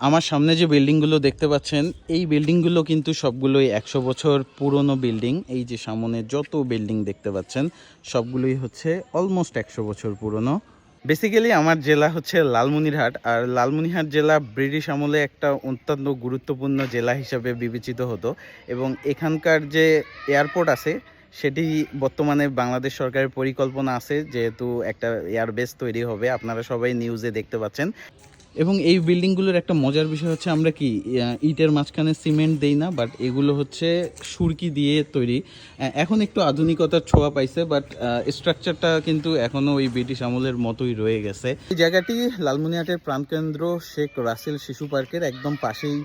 আমার সামনে যে বিল্ডিংগুলো দেখতে পাচ্ছেন, এই বিল্ডিংগুলো কিন্তু সবগুলোই একশো বছর পুরনো বিল্ডিং। এই যে সামনে যত বিল্ডিং দেখতে পাচ্ছেন, সবগুলোই হচ্ছে অলমোস্ট একশো বছর পুরনো। বেসিক্যালি আমার জেলা হচ্ছে লালমনিরহাট, আর লালমনিরহাট জেলা ব্রিটিশ আমলে একটা অত্যন্ত গুরুত্বপূর্ণ জেলা হিসাবে বিবেচিত হতো এবং এখানকার যে এয়ারপোর্ট আছে, সেটি বর্তমানে বাংলাদেশ সরকারের পরিকল্পনা আছে, যেহেতু একটা এয়ারবেস তৈরি হবে, আপনারা সবাই নিউজে দেখতে পাচ্ছেন। এবং এই বিল্ডিংগুলোর একটা মজার বিষয় হচ্ছে আমরা কি ইটের মাঝখানে সিমেন্ট দেই না বাট এগুলো হচ্ছে সুরকি দিয়ে তৈরি। এখন একটু আধুনিকতার ছোঁয়া পাইছে বাট স্ট্রাকচারটা কিন্তু এখনও ওই ব্রিটিশ আমলের মতোই রয়ে গেছে। এই জায়গাটি লালমনিরহাটের প্রাণকেন্দ্র শেখ রাসেল শিশু পার্কের একদম পাশেই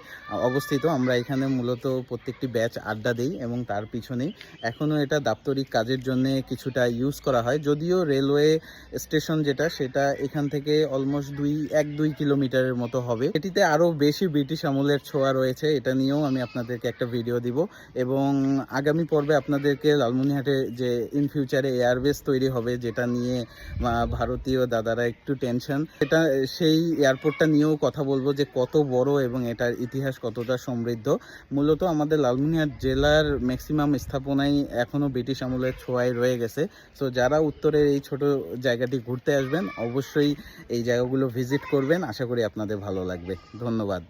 অবস্থিত। আমরা এখানে মূলত প্রত্যেকটি ব্যাচ আড্ডা দিই এবং তার পিছনেই এখনও এটা দাপ্তরিক কাজের জন্য কিছুটা ইউজ করা হয়। যদিও রেলওয়ে স্টেশন যেটা, সেটা এখান থেকে অলমোস্ট দুই, এক, দুই কিলোমিটারের মতো হবে। এটিতে আরও বেশি ব্রিটিশ আমলের ছোঁয়া রয়েছে, এটা নিয়েও আমি আপনাদেরকে একটা ভিডিও দিব। এবং আগামী পর্বে আপনাদেরকে লালমনিহাটে যে ইন ফিউচারে এয়ারবেস তৈরি হবে, যেটা নিয়ে ভারতীয় দাদারা একটু টেনশন এটা সেই এয়ারপোর্টটা নিয়েও কথা বলব যে কত বড় এবং এটার ইতিহাস কতটা সমৃদ্ধ। মূলত আমাদের লালমনিরহাট জেলার ম্যাক্সিমাম স্থাপনাই এখনও ব্রিটিশ আমলের ছোঁয়ায় রয়ে গেছে। সো যারা উত্তরের এই ছোট জায়গাটি ঘুরতে আসবেন, অবশ্যই এই জায়গাগুলো ভিজিট করবেন। আশা করি আপনাদের ভালো লাগবে। ধন্যবাদ।